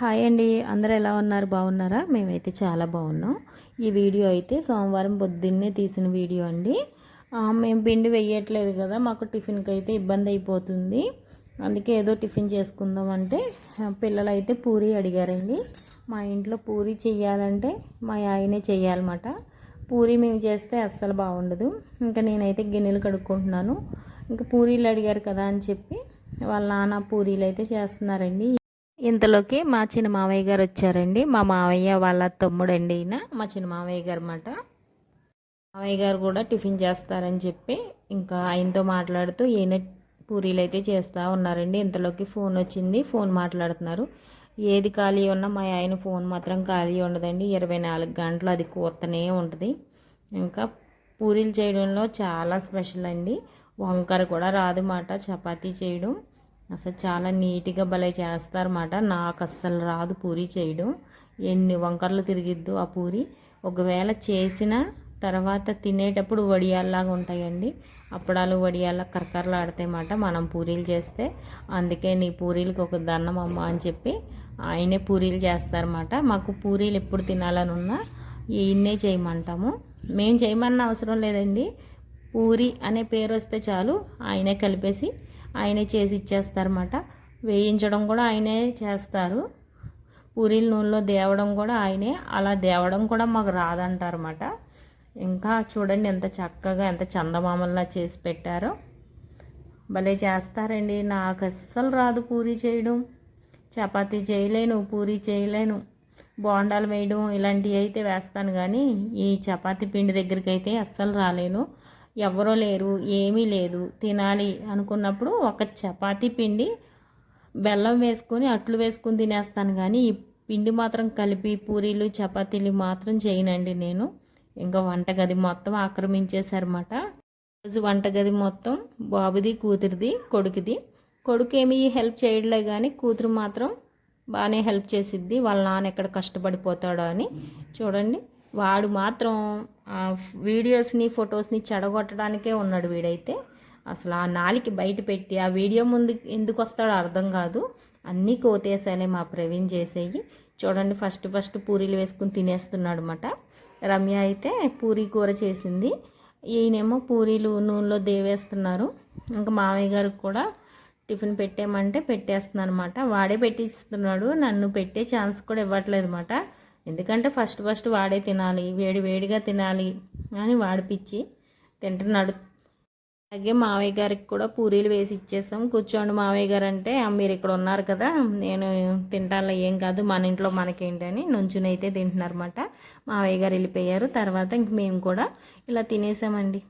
Hi అండి. అందరు ఎలా ఉన్నారు? బాగున్నారా? మేమైతే చాలా బాగున్నాం. ఈ వీడియో అయితే సోమవారం పొద్దున్నే తీసిన వీడియో అండి. మేము పిండి వేయట్లేదు కదా మాకు టిఫిన్కి అయితే ఇబ్బంది అయిపోతుంది అందుకే ఏదో టిఫిన్ చేసుకుందాం అంటే పిల్లలు అయితే పూరి అడిగారండి. మా ఇంట్లో పూరి చెయ్యాలంటే మా ఆయనే చెయ్యాలన్నమాట. పూరి మేము చేస్తే అస్సలు బాగుండదు. ఇంకా నేనైతే గిన్నెలు కడుక్కుంటున్నాను. ఇంకా పూరీలు అడిగారు కదా అని చెప్పి వాళ్ళ నాన్న పూరీలు అయితే చేస్తున్నారండి. ఇంతలోకి మా చిన్న మావయ్య గారు వచ్చారండి. మా మావయ్య వాళ్ళ తమ్ముడండి ఈయన. మా చిన్న మావయ్య గారు అన్నమాట మావయ్య గారు కూడా టిఫిన్ చేస్తారని చెప్పి ఇంకా ఆయనతో మాట్లాడుతూ ఈయన పూరీలు అయితే చేస్తూ ఉన్నారండి. ఇంతలోకి ఫోన్ వచ్చింది. ఫోన్ మాట్లాడుతున్నారు. ఏది ఖాళీ ఉన్నా మా ఆయన ఫోన్ మాత్రం ఖాళీ ఉండదండి. ఇరవై నాలుగు గంటలు అది కూతనే ఉంటుంది. ఇంకా పూరీలు చేయడంలో చాలా స్పెషల్ అండి. వంకర కూడా రాదు మాట. చపాతీ చేయడం. అసలు చాలా నీట్గా భలే చేస్తారన్నమాట. నాకు అస్సలు రాదు పూరి చేయడం. ఎన్ని వంకర్లు తిరిగిద్దు ఆ పూరి. ఒకవేళ చేసిన తర్వాత తినేటప్పుడు వడియాల్లాగా ఉంటాయండి. అప్పడాలు వడియాల కరకరలాడతాయన్నమాట మనం పూరీలు చేస్తే. అందుకే నీ పూరీలకి ఒక దండం అమ్మ అని చెప్పి ఆయనే పూరీలు చేస్తారన్నమాట. మాకు పూరీలు ఎప్పుడు తినాలని ఉన్నా ఈయన్నే చేయమంటాము. మేము చేయమన్న అవసరం లేదండి. పూరి అనే పేరు వస్తే చాలు. ఆయనే కలిపేసి ఆయనే చేసి ఇచ్చేస్తారన్నమాట. వేయించడం కూడా ఆయనే చేస్తారు. పూరీల నూనెలో దేవడం కూడా ఆయనే అలా దేవడం కూడా మాకు రాదంటారన్నమాట. ఇంకా చూడండి ఎంత చక్కగా ఎంత చందమామల్లా చేసి పెట్టారో. భలే చేస్తారండి నాకు అస్సలు రాదు పూరీ చేయడం. చపాతీ చేయలేను పూరీ చేయలేను. బోండాలు వేయడం ఇలాంటివి అయితే వేస్తాను కానీ ఈ చపాతీ పిండి దగ్గరికి అయితే అస్సలు రాలేను. ఎవరో లేరు ఏమీ లేదు. తినాలి అనుకున్నప్పుడు ఒక చపాతీ పిండి బెల్లం వేసుకొని అట్లు వేసుకుని తినేస్తాను కానీ ఈ పిండి మాత్రం కలిపి పూరీలు చపాతీలు మాత్రం చేయనండి నేను. ఇంకా వంటగది మొత్తం ఆక్రమించేశారన్నమాట. రోజు వంటగది మొత్తం బాబుది కూతురిది కొడుకుది. కొడుకు ఏమీ హెల్ప్ చేయడలే కానీ కూతురు మాత్రం బాగానే హెల్ప్ చేసిద్ది. వాళ్ళ నాన్న ఎక్కడ కష్టపడిపోతాడో అని. చూడండి. వాడు మాత్రం వీడియోస్ని ఫొటోస్ని చెడగొట్టడానికే ఉన్నాడు వీడైతే. అసలు ఆ నాలికి బయట పెట్టి ఆ వీడియో ముందు ఎందుకు వస్తాడో అర్థం కాదు. అన్నీ కోతేసాలే మా ప్రవీణ్ చేసేవి చూడండి ఫస్ట్ ఫస్ట్ పూరీలు వేసుకుని తినేస్తున్నాడు అనమాట రమ్య అయితే పూరీ కూర చేసింది. ఈయనేమో పూరీలు నూనెలో దేవేస్తున్నారు. ఇంకా మామయ్య గారికి కూడా టిఫిన్ పెట్టేమంటే పెట్టేస్తున్నాను అనమాట వాడే పెట్టిస్తున్నాడు. నన్ను పెట్టే ఛాన్స్ కూడా ఇవ్వట్లేదు అనమాట ఎందుకంటే ఫస్ట్ ఫస్ట్ వాడే తినాలి వేడి వేడిగా తినాలి అని వాడిపించి తింటున్నాడు. అలాగే మావయ్య గారికి కూడా పూరీలు వేసి ఇచ్చేసాం. కూర్చోండి మావయ్య గారు అంటే మీరు ఇక్కడ ఉన్నారు కదా నేను తింటాను ఏం కాదు మన ఇంట్లో మనకేంటని నుంచునైతే అయితే తింటున్నారన్నమాట. మావయ్య గారు వెళ్ళిపోయారు. తర్వాత ఇంక మేము కూడా ఇలా తినేసామండి.